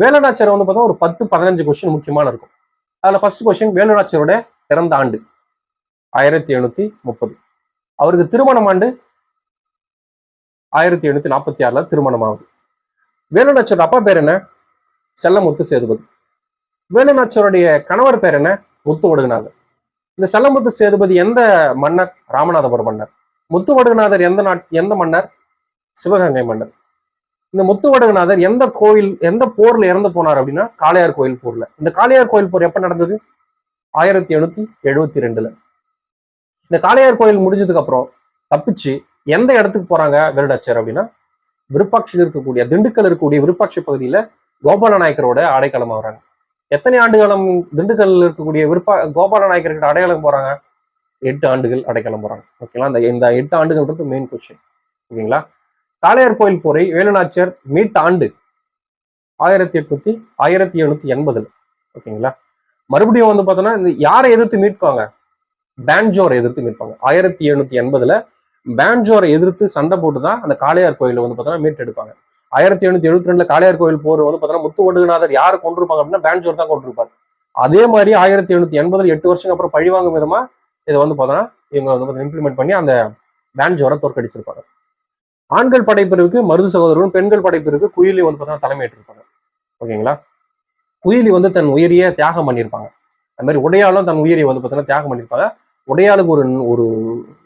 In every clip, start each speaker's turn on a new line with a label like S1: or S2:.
S1: வேலுநாச்சியார் வந்து பார்த்தா ஒரு பத்து பதினஞ்சு கொஸ்டின் முக்கியமான இருக்கும். அதுல ஃபர்ஸ்ட் கொஸ்டின் வேலுநாச்சியாரோட பிறந்த ஆண்டு. ஆயிரத்தி எழுநூத்தி முப்பது. அவருக்கு திருமணம் ஆண்டு ஆயிரத்தி எழுநூத்தி நாற்பத்தி ஆறுல திருமணம் ஆகுது வேலுநாச்சியோட அப்பா பேர் என்ன? செல்லமுத்து சேதுபதி. வேலுநாச்சியருடைய கணவர் பேர் என்ன? முத்து ஒடுகுநாதர் இந்த செல்லமுத்து சேதுபதி எந்த மன்னர்? ராமநாதபுரம் மன்னர். முத்து ஒடுகுநாதர் எந்த நாட் எந்த மன்னர்? சிவகங்கை மன்னர். இந்த முத்துவடகநாதர் எந்த கோயில் எந்த போர்ல இறந்து போனார் அப்படின்னா காளையார் கோயில் போர்ல. இந்த காளையார் கோயில் போர் எப்ப நடந்தது? ஆயிரத்தி எழுநூத்தி எழுபத்தி ரெண்டுல இந்த காளையார் கோயில் முடிஞ்சதுக்கு அப்புறம் தப்பிச்சு எந்த இடத்துக்கு போறாங்க வேலுடாச்சர் அப்படின்னா விருப்பாட்சியில் இருக்கக்கூடிய திண்டுக்கல் இருக்கக்கூடிய விருப்பாட்சி பகுதியில கோபால நாயக்கரோட அடைக்கலம் வராங்க எத்தனை ஆண்டு காலம் திண்டுக்கல்ல இருக்கக்கூடிய விருப்பா கோபால நாயக்கர்கிட்ட அடையாளம் போறாங்க? எட்டு ஆண்டுகள் அடைக்கலம் போறாங்க. ஓகேங்களா? இந்த இந்த எட்டு ஆண்டுகள்ன்றது மெயின் கொஸ்டின் ஓகேங்களா? காளையார் கோயில் போரை வேலுநாச்சியார் மீட்ட ஆண்டு ஆயிரத்தி எட்நூத்தி ஆயிரத்தி எழுநூத்தி எண்பதுல. ஓகேங்களா? மறுபடியும் வந்து பார்த்தோன்னா இந்த யாரை எதிர்த்து மீட்பாங்க? பேன்ஜோரை எதிர்த்து மீட்பாங்க. ஆயிரத்தி எழுநூத்தி எண்பதுல பேன்ஜோரை எதிர்த்து சண்டை போட்டு தான் அந்த காளையார் கோயில வந்து பார்த்தோன்னா மீட்டெடுப்பாங்க. ஆயிரத்தி எழுநூத்தி எழுபத்தி ரெண்டுல காளையார் கோயில் போர் வந்து பார்த்தோன்னா முத்து ஒடுகுநாதர் யார் கொண்டிருப்பாங்க அப்படின்னா பேன்ஜோர் தான் கொண்டிருப்பார் அதே மாதிரி ஆயிரத்தி எழுநூத்தி எண்பதுல எட்டு வருஷம் அப்புறம் பழிவாங்கும் விதமா இதை வந்து பார்த்தோன்னா இவங்க வந்து இம்ப்ளிமெண்ட் பண்ணி அந்த பேன்ஜோரை தோற்கடிச்சிருப்பாங்க. ஆண்கள் படைப்பிரிவுக்கு மருது சகோதரரும் பெண்கள் படைப்பிரிவுக்கு குயிலி வந்து பார்த்தீங்கன்னா தலைமையேற்றிருப்பாங்க. ஓகேங்களா? குயிலி வந்து தன் உயிரிய தியாகம் பண்ணியிருப்பாங்க. அது மாதிரி உடையாளும் தன் உயிரியை வந்து பார்த்தீங்கன்னா தியாகம் பண்ணியிருப்பாங்க. உடையாளுக்கு ஒரு ஒரு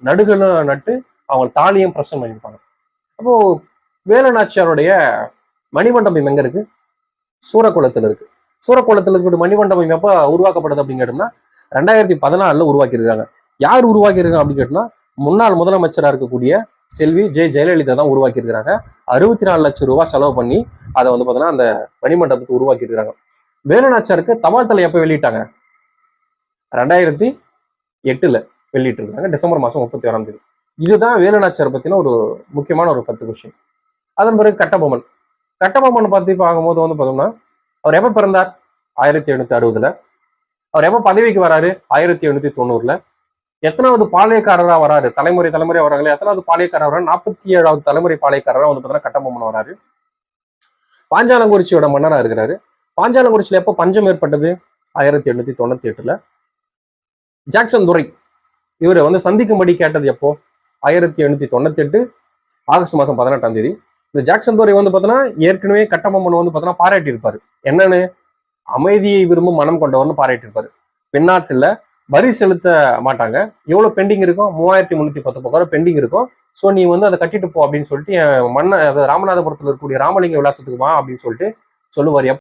S1: நடுகளும் நட்டு அவங்க தாலியும் பிரசன் பண்ணியிருப்பாங்க. அப்போ வேலுநாச்சியாருடைய மணிமண்டபம் எங்க இருக்கு? சூரக்குளத்தில் இருக்கு. சூரக்குளத்தில் இருக்கக்கூடிய மணிமண்டபம் எப்போ உருவாக்கப்படுது அப்படின்னு கேட்டோம்னா ரெண்டாயிரத்தி பதினாலுல உருவாக்கியிருக்காங்க. யார் உருவாக்கியிருக்காங்க அப்படின்னு கேட்டோம்னா முன்னாள் முதலமைச்சராக இருக்கக்கூடிய செல்வி ஜெ ஜெயலலிதா தான் உருவாக்கியிருக்கிறாங்க. அறுபத்தி நாலு லட்சம் ரூபாய் செலவு பண்ணி அதை வந்து பார்த்தீங்கன்னா அந்த மணிமண்டபத்தை உருவாக்கியிருக்கிறாங்க. வேலுநாச்சாருக்கு தபால் தலை எப்போ வெளியிட்டாங்க? ரெண்டாயிரத்தி எட்டுல வெளியிட்டு இருக்காங்க டிசம்பர் மாதம் முப்பத்தி ஆறாம் தேதி. இதுதான் வேலுநாச்சார் பற்றின ஒரு முக்கியமான ஒரு பத்து கொஸ்டின். அதன் பிறகு கட்டபொம்மன். கட்டபொம்மன் பற்றி பார்க்கும்போது வந்து பார்த்தோம்னா அவர் எப்போ பிறந்தார்? ஆயிரத்தி எழுநூத்தி அறுபதுல. அவர் எப்போ பதவிக்கு வராரு? ஆயிரத்தி எழுநூத்தி தொண்ணூறுல. எத்தனாவது பாளையக்காரரா வராரு? தலைமுறை தலைமுறை வராங்களே எத்தனாவது பாளையக்காரர் வராரு? நாற்பத்தி ஏழாவது தலைமுறை பாளையக்காரரா வந்து பார்த்தீங்கன்னா கட்டபொம்மன் வராரு. பாஞ்சாலங்குறிச்சியோட மன்னரா இருக்கிறாரு. பாஞ்சாலங்குறிச்சியில எப்போ பஞ்சம் ஏற்பட்டது? ஆயிரத்தி எண்ணூத்தி தொண்ணூத்தி எட்டுல. ஜாக்சன் துரை இவரை வந்து சந்திக்கும்படி கேட்டது எப்போ? ஆயிரத்தி எண்ணூத்தி தொண்ணூத்தி எட்டு ஆகஸ்ட் மாசம் பதினெட்டாம் தேதி. இந்த ஜாக்சன் துரை வந்து பார்த்தோன்னா ஏற்கனவே கட்டபொம்மன் வந்து பார்த்தோன்னா பாராட்டி இருப்பாரு என்னன்னு? அமைதியை விரும்பும் மனம் கொண்டவர்னு பாராட்டி இருப்பாரு பெண்ணாட்டுல வரி செலுத்த மாட்டாங்க. எவ்வளோ பெண்டிங் இருக்கும் மூவாயிரத்தி முந்நூற்றி பத்து பக்கம் பெண்டிங் இருக்கும். ஸோ நீ வந்து அதை கட்டிட்டு போ அப்படின்னு சொல்லிட்டு என் மண்ணை அதாவது ராமநாதபுரத்தில் இருக்கக்கூடிய ராமலிங்க விலாசத்துக்கு வா அப்படின்னு சொல்லிட்டு சொல்லுவார்.